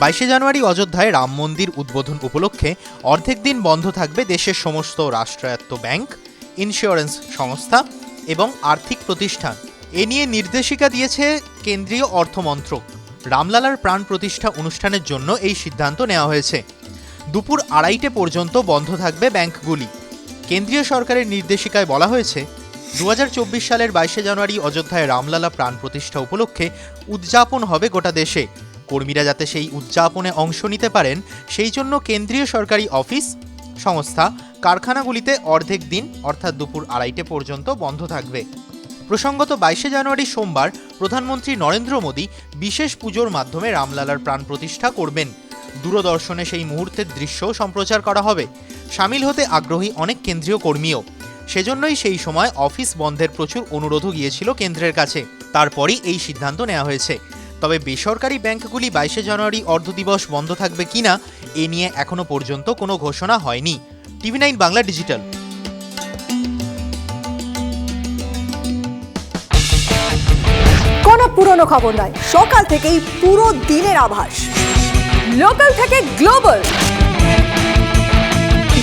বাইশে জানুয়ারি অযোধ্যায় রাম মন্দির উদ্বোধন উপলক্ষে অর্ধেক দিন বন্ধ থাকবে দেশের সমস্ত রাষ্ট্রায়ত্ত ব্যাংক ইন্স্যুরেন্স সংস্থা এবং আর্থিক প্রতিষ্ঠান। এ নিয়ে নির্দেশিকা দিয়েছে কেন্দ্রীয় অর্থমন্ত্রক রামলালার প্রাণ প্রতিষ্ঠা অনুষ্ঠানের জন্য এই সিদ্ধান্ত নেওয়া হয়েছে। দুপুর আড়াইটে পর্যন্ত বন্ধ থাকবে ব্যাংকগুলি। কেন্দ্রীয় সরকারের নির্দেশিকায় বলা হয়েছে দু হাজার চব্বিশ সালের বাইশে জানুয়ারি অযোধ্যায় রামলালা প্রাণ প্রতিষ্ঠা উপলক্ষে উদযাপন হবে গোটা দেশে। কর্মীরা যাতে সেই উদযাপনে অংশ নিতে পারেন, সেই জন্য কেন্দ্রীয় সরকারি অফিস, সংস্থা, কারখানাগুলিতে অর্ধেক দিন, অর্থাৎ দুপুর আড়াইটে পর্যন্ত বন্ধ থাকবে। প্রসঙ্গত বাইশে জানুয়ারি সোমবার প্রধানমন্ত্রী নরেন্দ্র মোদী বিশেষ পুজোর মাধ্যমে রামলালার প্রাণ প্রতিষ্ঠা করবেন। দূরদর্শনে সেই মুহূর্তের দৃশ্য সম্প্রচার করা হবে। সামিল হতে আগ্রহী অনেক কেন্দ্রীয় কর্মীও। সেজন্যই সেই সময় অফিস বন্ধের প্রচুর অনুরোধও গিয়েছিল কেন্দ্রের কাছে। তারপরই এই সিদ্ধান্ত নেওয়া হয়েছে। তবে বেসরকারি ব্যাংকগুলি বাইশে জানুয়ারি অর্ধ দিবস বন্ধ থাকবে কিনা, এ নিয়ে এখনও পর্যন্ত কোনো ঘোষণা হয়নি। TV nine Bangla digital. কোনো পুরনো খবর নয়, সকাল থেকেই পুরো দিনের আভাস। লোকাল থেকে গ্লোবাল।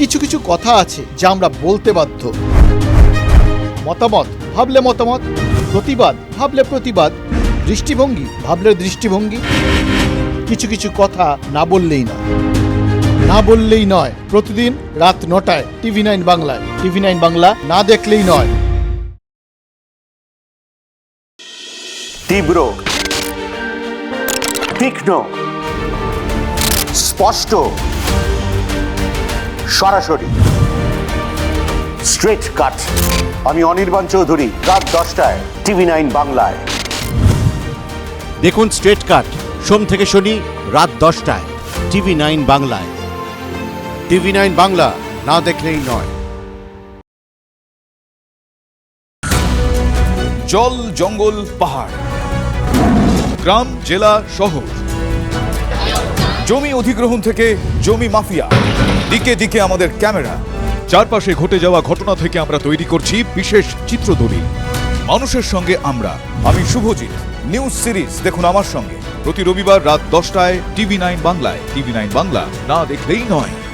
কিছু কিছু কথা আছে যা আমরা বলতে বাধ্য। মতামত, ভাবলে মতামত, প্রতিবাদ, ভাবলে প্রতিবাদ, দৃষ্টিভঙ্গি, ভাবলে দৃষ্টিভঙ্গি। কিছু কিছু কথা না বললেই নয়। না বললেই নয়, প্রতিদিন রাত নটায় টিভি নাইন বাংলায়। টিভি নাইন বাংলা না দেখলেই নয়। তীব্র, তীক্ষ্ণ, স্পষ্ট। সরাসরি। স্ট্রেট কাট আমি অনির্বাণ চৌধুরী রাত দশটায় টিভি নাইন বাংলায়। দেখুন স্ট্রেট কাট সোম থেকে শনি রাত দশটায় টিভি নাইন বাংলায়। টিভি নাইন বাংলা না দেখলেই নয়। জল জঙ্গল পাহাড় গ্রাম জেলা শহর। জমি অধিগ্রহণ থেকে জমি মাফিয়া। দিকে দিকে আমাদের ক্যামেরা। চারপাশে ঘটে যাওয়া ঘটনা থেকে আমরা তৈরি করছি বিশেষ চিত্রদলিল মানুষের সঙ্গে আমরা। আমি শুভজিৎ। নিউজ সিরিজ দেখুন আমার সঙ্গে। প্রতি রবিবার রাত দশটায় টিভি নাইন বাংলায়। টিভি নাইন বাংলা না দেখলেই নয়।